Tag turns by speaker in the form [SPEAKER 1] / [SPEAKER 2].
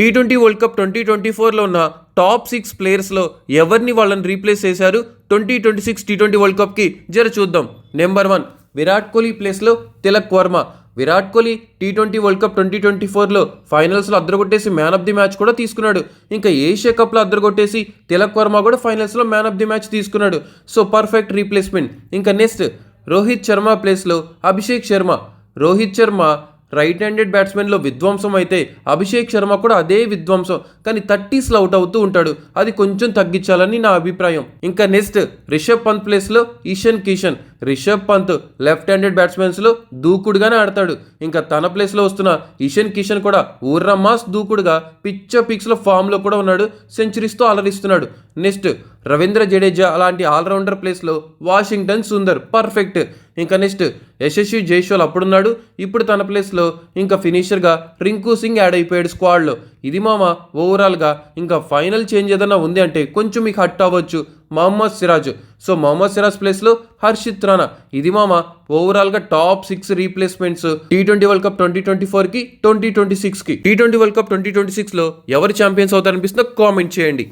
[SPEAKER 1] T twenty world cup twenty twenty ఫోర్లో ఉన్న top six ప్లేయర్స్లో ఎవరిని వాళ్ళని రీప్లేస్ చేశారు? Twenty twenty six T twenty world కప్కి జర చూద్దాం. నెంబర్ వన్ విరాట్ కోహ్లీ ప్లేస్లో Tilak Varma. Virat Kohli T twenty world cup twenty twenty ఫోర్లో ఫైనల్స్లో అద్దరగొట్టేసి మ్యాన్ ఆఫ్ ది మ్యాచ్ కూడా తీసుకున్నాడు. ఇంకా ఏషియా కప్లో అద్దరగొట్టేసి తిలక్ వర్మ కూడా ఫైనల్స్లో మ్యాన్ ఆఫ్ ది మ్యాచ్ తీసుకున్నాడు. సో పర్ఫెక్ట్ రీప్లేస్మెంట్ ఇంకా నెక్స్ట్ రోహిత్ శర్మ ప్లేస్లో అభిషేక్ శర్మ. రోహిత్ శర్మ రైట్ హ్యాండెడ్ బ్యాట్స్మెన్లో విధ్వంసం అయితే అభిషేక్ శర్మ కూడా అదే విధ్వంసం. కానీ థర్టీస్లో అవుట్ అవుతూ ఉంటాడు. అది కొంచెం తగ్గించాలని నా అభిప్రాయం. ఇంకా నెక్స్ట్ రిషబ్ పంత్ ప్లేస్లో ఈషన్ కిషన్. రిషబ్ పంత్ లెఫ్ట్ హ్యాండెడ్ బ్యాట్స్మెన్స్లో దూకుడుగానే ఆడతాడు. ఇంకా తన ప్లేస్లో వస్తున్న ఇషన్ కిషన్ కూడా ఊర్రమ్మాస్ దూకుడుగా పిచ్చ పిక్స్లో ఫామ్లో కూడా ఉన్నాడు. సెంచరీస్తో అలరిస్తున్నాడు. నెక్స్ట్ రవీంద్ర జడేజా అలాంటి ఆల్రౌండర్ ప్లేస్లో వాషింగ్టన్ సుందర్ పర్ఫెక్ట్. ఇంకా నెక్స్ట్ యశస్వి జైస్వాల్ అప్పుడున్నాడు. ఇప్పుడు తన ప్లేస్లో ఇంకా ఫినిషర్గా రింకు సింగ్ యాడ్ అయిపోయాడు స్క్వాడ్లో. ఇది మామ ఓవరాల్గా ఇంకా ఫైనల్ చేంజ్ ఏదైనా ఉంది అంటే కొంచెం మీకు హట్ అవ్వచ్చు. మహమ్మద్ సిరాజ్. సో మహమ్మద్ సిరాజ్ ప్లేస్లో హర్షిత్ రాణా. ఇది మామ ఓవరాల్గా top six replacements. T twenty world cup twenty twenty ఫోర్కి ట్వంటీ ట్వంటీ సిక్స్కి T twenty world cup twenty twenty సిక్స్లో ఎవరు ఛాంపియన్స్ అవుతారనిపిస్తుందో కామెంట్ చేయండి.